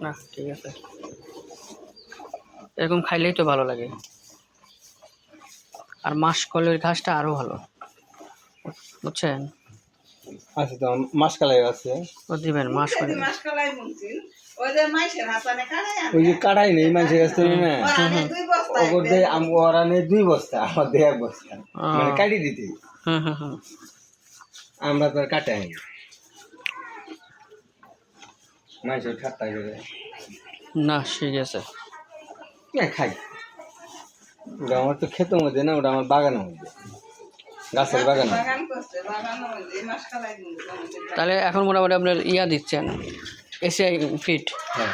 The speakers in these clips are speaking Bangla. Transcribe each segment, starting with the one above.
না ঠিক আছে। এরকম খাইলেই তো ভালো লাগে। আর মাসকলের ঘাসটা আরও ভালো। বুঝছেন? আছে তো মাসকালাই আছে। ও দিবেন মাসকলে মাসকলাই বুনছিল ওই যে মাইসের হাতানে আনে। ওই যে কাটাই নেই মানুষের কাছ থেকে না ওরা আনে দুই বস্তা ওগর দেয়। আম- ওরা নেই দুই বস্তা আমার দেয় এক বস্তা। মানে কাটি দিতে। হুম হুম হুম। আমরা তো কাটাই না। মানুষের ঠাট্টা করে না ঠিক আছে। খাই। ওটা আমার তো ক্ষেতের মধ্যে না ওটা আমার বাগানের মধ্যে। গাছের বাগান। তাহলে এখন মোটামুটি আপনার ইয়া দিচ্ছেন এসিআই ফিট। হ্যাঁ।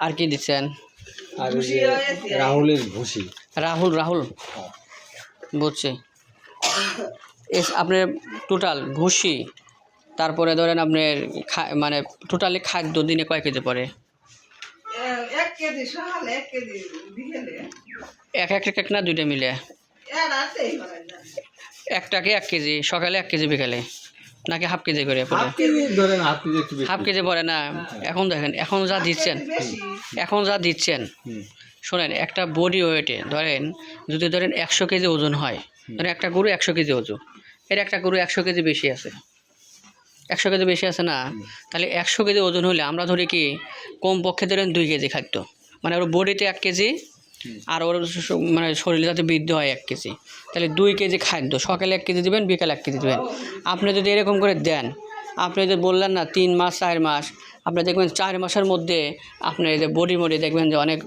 আর কি দিচ্ছেন? আর রাহুলের ভুসি। রাহুল রাহুল? হ্যাঁ। বুঝছি। এস আপনার টোটাল ভুসি তারপরে ধরেন আপনার খা- মানে টোটালি খাদ্য দিনে কয় কেজি পড়ে? এ- এক কেজি সকালে এক কেজি এক এক এক এক না দুইটা মিলে? একটাকে এক কেজি? সকালে এক কেজি বিকালে? নাকি হাফ কেজি করে পড়ে? হাফ কেজি ধরেন হাফ কেজি একটু বেশি। হাফ কেজি পড়ে না? এখন দেখেন এখন যা দিচ্ছেন এখন যা দিচ্ছেন শোনেন একটা বডি ওয়েটে ধরেন যদি ধরেন একশো কেজি ওজন হয় ধরেন একটা গরু একশো কেজি ওজন এর একটা গরু একশো কেজি বেশি আছে। একশো কেজি বেশি আছে না তাহলে একশো কেজি ওজন হলে আমরা ধরি কি কমপক্ষে ধরেন দুই কেজি খাদ্য। মানে ওর বডিতে এক কেজি আর ওর মানে শরীরে যাতে বৃদ্ধি হয় এক কেজি। তাহলে দুই কেজি খাদ্য সকালে এক কেজি দেবেন বিকালে এক কেজি দেবেন। আপনি যদি এরকম করে দেন আপনি যদি বললেন না তিন মাস চার মাস আপনি দেখবেন চার মাসের মধ্যে আপনার এই যে বডি মডি দেখবেন যে অনেক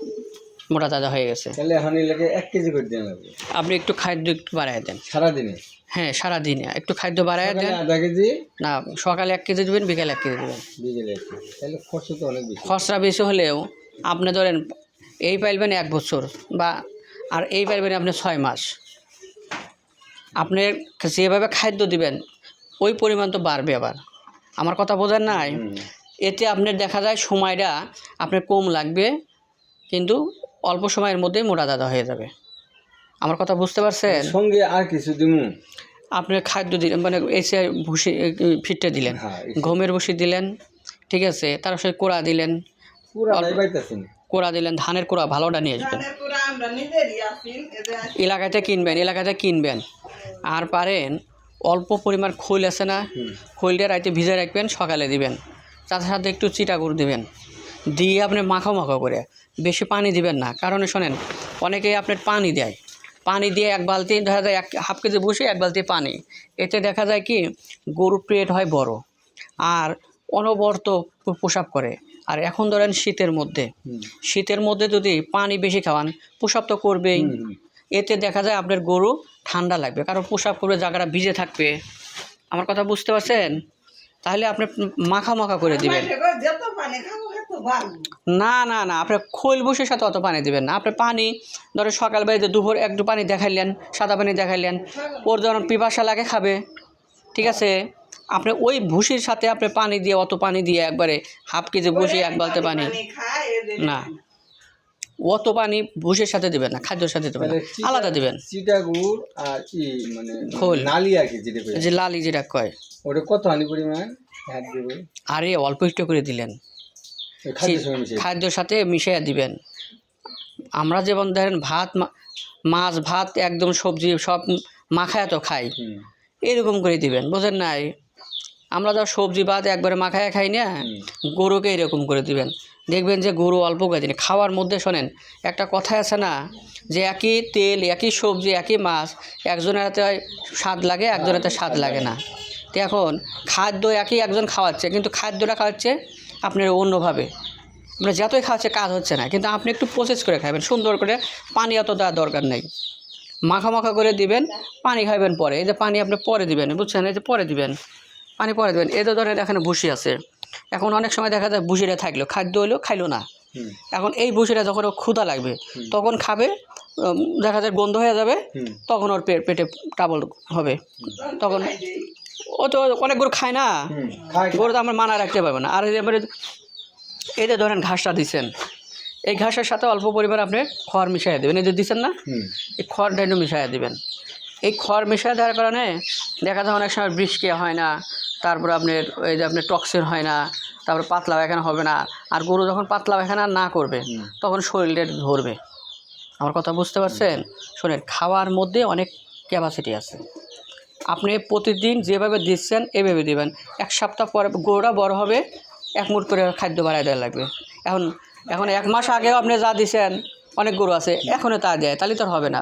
মোটা তাজা হয়ে গেছে। তাহলে এখন এলাকে এক কেজি করে লাগবে। আপনি একটু খাদ্য একটু বাড়ায় দেন। সারাদিনে? হ্যাঁ সারাদিনে। একটু খাদ্য বাড়ায় দেন। আধা কেজি? না সকালে এক কেজি দেবেন বিকালে এক কেজি দেবেন। বিকেলে তাহলে খরচ তো অনেক বেশি। খসড়া বেশি হলেও আপনি ধরেন এই পাইবেন এক বছর বা আর এই পাইবেন আপনি ছয় মাস। আপনি যেভাবে খাদ্য দিবেন ওই পরিমাণ তো বাড়বে আবার। আমার কথা বোঝার নাই? এতে আপনার দেখা যায় সময়টা আপনার কম লাগবে কিন্তু অল্প সময়ের মধ্যেই মোটা দাদা হয়ে যাবে। আমার কথা বুঝতে পারছেন? সঙ্গে আর কিছু দিমু? আপনি খাদ্য দিলেন মানে এসে ভুসি ফিটটা দিলেন। হ্যাঁ। গমের ভুসি দিলেন ঠিক আছে? তার সাথে কোড়া দিলেন। কোড়া দিলেন ধানের কোড়া ভালোটা নিয়ে আসবেন। এলাকাতে কিনবেন এলাকাতে কিনবেন। আর পারেন অল্প পরিমাণ খৈল আছে না। খৈলটা রাইতে ভিজে রাখবেন সকালে দিবেন। তার সাথে একটু চিটাগুড় দিবেন। দিয়ে আপনি মাখো মাখো করে। বেশি পানি দিবেন না। কারণ শোনেন অনেকেই আপনার পানি দেয়। পানি দিয়ে এক বালতি দেখা যায় এক হাফ কেজি বসে এক বালতি পানি। এতে দেখা যায় কি গরুর পেট হয় বড় আর অনবরত প্রসাব করে আর এখন ধরেন শীতের মধ্যে। শীতের মধ্যে যদি পানি বেশি খাওয়ান প্রসাব তো করবেই। এতে দেখা যায় আপনার গরু ঠান্ডা লাগবে। কারণ প্রসাব করবে জায়গাটা ভিজে থাকবে। আমার কথা বুঝতে পারছেন? তাহলে আপনি মাখা মাখা করে দিবেন। না না না আপনি খৈল বসে সাথে অত পানি দিবেন না। আপনি পানি ধরো সকালবেলাতে দুপুর একটু পানি দেখাইলেন সাদা পানি দেখাইলেন ওর যখন পিপাসা লাগে খাবে ঠিক আছে? আপনি ওই ভুসির সাথে আপনি পানি দিয়ে অত পানি দিয়ে একবারে হাফ কেজি বসে এক বালতি পানি না। অত পানি ভুসির সাথে দেবেন না খাদ্যের সাথে দেবেন আলাদা দেবেন। চিটাগুড় আর ই মানে খোল। নালি আর কি যেটা যে লালি যেটা কয়। ওটা কত হানি পরিমাণ আরে অল্প একটু করে দিলেন। খাদ্যের সাথে মিশিয়ে দিবেন। আমরা যেমন ধরেন ভাত মাছ ভাত একদম সবজি সব মাখায় তো খাই। এরকম করে দিবেন বোঝেন নাই? আমরা যা সবজি ভাত একবারে মাখায় খাই না গরুকে এরকম করে দিবেন। দেখবেন যে গরু অল্প করে দিন। খাওয়ার মধ্যে শোনেন একটা কথা আছে না যে একই তেল একই সবজি একই মাছ একজনের হাতে স্বাদ লাগে একজনের হাতে স্বাদ লাগে না। তো এখন খাদ্য একই একজন খাওয়াচ্ছে কিন্তু খাদ্যটা খাওয়াচ্ছে আপনার অন্যভাবে। আমরা যতই খাওয়াচ্ছে কাজ হচ্ছে না। কিন্তু আপনি একটু প্রসেস করে খাবেন সুন্দর করে। পানি অত দেওয়ার দরকার নেই। মাখা মাখা করে দিবেন পানি খাবেন পরে। এই যে পানি আপনি পরে দিবেন বুঝছেন? এই যে পরে দিবেন পানি পরে দেবেন। তো ধরেন এখানে ভুসি আছে। এখন অনেক সময় দেখা যায় ভুসিটা থাকল খাদ্য হইল খাইলো না। এখন এই ভুসিটা যখন ও ক্ষুধা লাগবে তখন খাবে দেখা যায় গন্ধ হয়ে যাবে তখন ওর পেটে টাবল হবে। তখন অনেক গরু খায় না? গরু তো আমরা মানা রাখতে পারব না। আর এবারে এই যে ধরেন ঘাসটা দিচ্ছেন এই ঘাসের সাথে অল্প পরিমাণ আপনি খড় মিশিয়ে দেবেন। এই যে দিচ্ছেন না? এই খড়টা একটু মিশিয়ে দেবেন। এই খড় মিশিয়ে দেওয়ার কারণে দেখা যায় অনেক সময় বৃষ্টি হয় না তারপরে আপনার এই যে আপনার টক্সিন হয় না তারপরে পাতলা পায়খানা হবে না। আর গরু যখন পাতলা পায়খানা না করবে। তখন শরীরে ধরবে। আমার কথা বুঝতে পারছেন? শোনেন খাওয়ার মধ্যে অনেক ক্যাপাসিটি আছে। আপনি প্রতিদিন যেভাবে দিচ্ছেন, এভাবে দেবেন। এক সপ্তাহ পর গোড়া বড় হবে, এক মুঠ করে খাদ্য বাড়াই দেওয়া লাগবে। এখন এখন এক মাস আগেও আপনি যা দিচ্ছেন অনেক গরু আছে, এখনও তা দেয়, তাহলে তো হবে না।